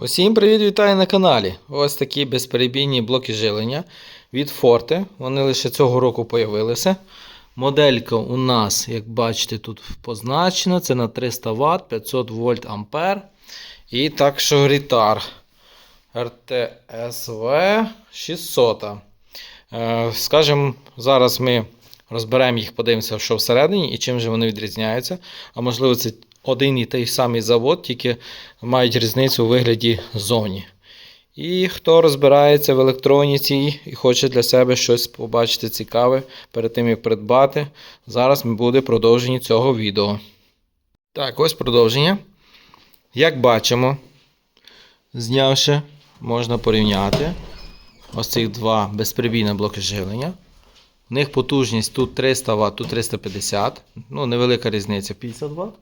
Усім привіт, вітаю на каналі. Ось такі безперебійні блоки жилення від Forte. Вони лише цього року появилися. Моделька у нас, як бачите, тут позначена. Це на 300 Вт, 500 вольт ампер. І також Ritar RTSV 600. Е, Скажем, зараз ми розберемо їх, подивимося, що всередині і чим же вони відрізняються. А можливо, це один і той самий завод, тільки мають різницю у вигляді зовні. І хто розбирається в електроніці і хоче для себе щось побачити цікаве перед тим, як придбати, зараз буде продовження цього відео. Так, ось продовження. Як бачимо, знявши, можна порівняти ось цих два безперебійні блоки живлення. У них потужність тут 300 Вт, тут 350 Ну, невелика різниця 50 Вт.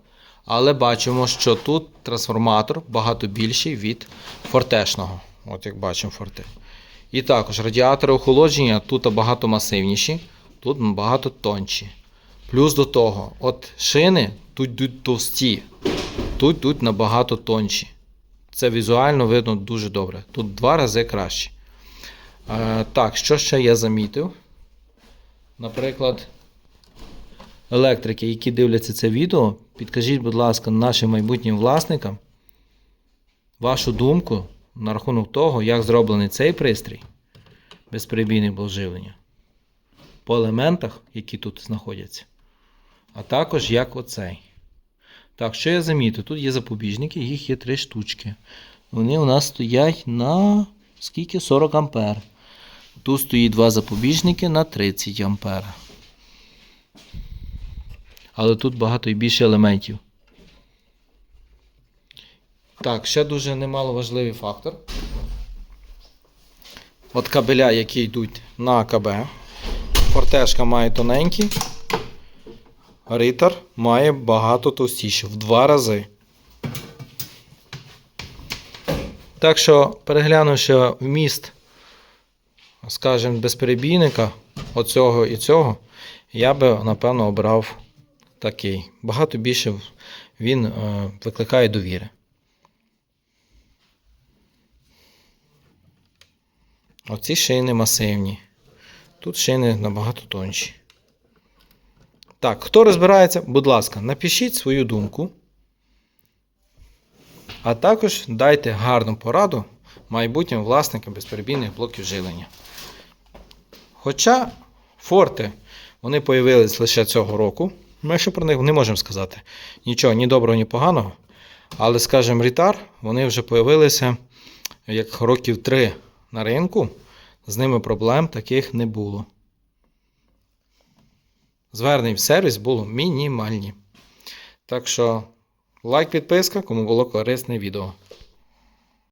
Але бачимо, що тут трансформатор багато більший від фортешного. От як бачимо форте. І також радіатори охолодження тут багато масивніші, тут багато тонші. Плюс до того, от шини тут йдуть товсті, тут йдуть набагато тонші. Це візуально видно дуже добре. Тут два рази краще. Е, так, що ще я замітив? Наприклад, електрики, які дивляться це відео, підкажіть, будь ласка, нашим майбутнім власникам вашу думку на рахунок того, як зроблений цей пристрій безперебійний блок живлення по елементах, які тут знаходяться, а також як оцей. Так, що я замітив? Тут є запобіжники, їх є три штучки. Вони у нас стоять на скільки? 40 ампер. Тут стоїть два запобіжники на 30 ампер. Але тут багато і більше елементів. Так, ще дуже немаловажливий фактор. От кабеля, які йдуть на АКБ. Фортешка має тоненький. Ритар має багато товстіше, в два рази. Так що, переглянувши вміст, скажімо, безперебійника оцього і цього, я би, напевно, обрав такий. Багато більше він е, викликає довіри. Оці шини масивні. Тут шини набагато тонші. Так, хто розбирається, будь ласка, напишіть свою думку. А також дайте гарну пораду майбутнім власникам безперебійних блоків жилення. Хоча форти вони появились лише цього року. Ми ще про них не можемо сказати нічого, ні доброго, ні поганого. Але, скажімо, Рітар, вони вже появилися як років три на ринку. З ними проблем таких не було. Звернень в сервіс було мінімальні. Так що лайк, підписка, кому було корисне відео.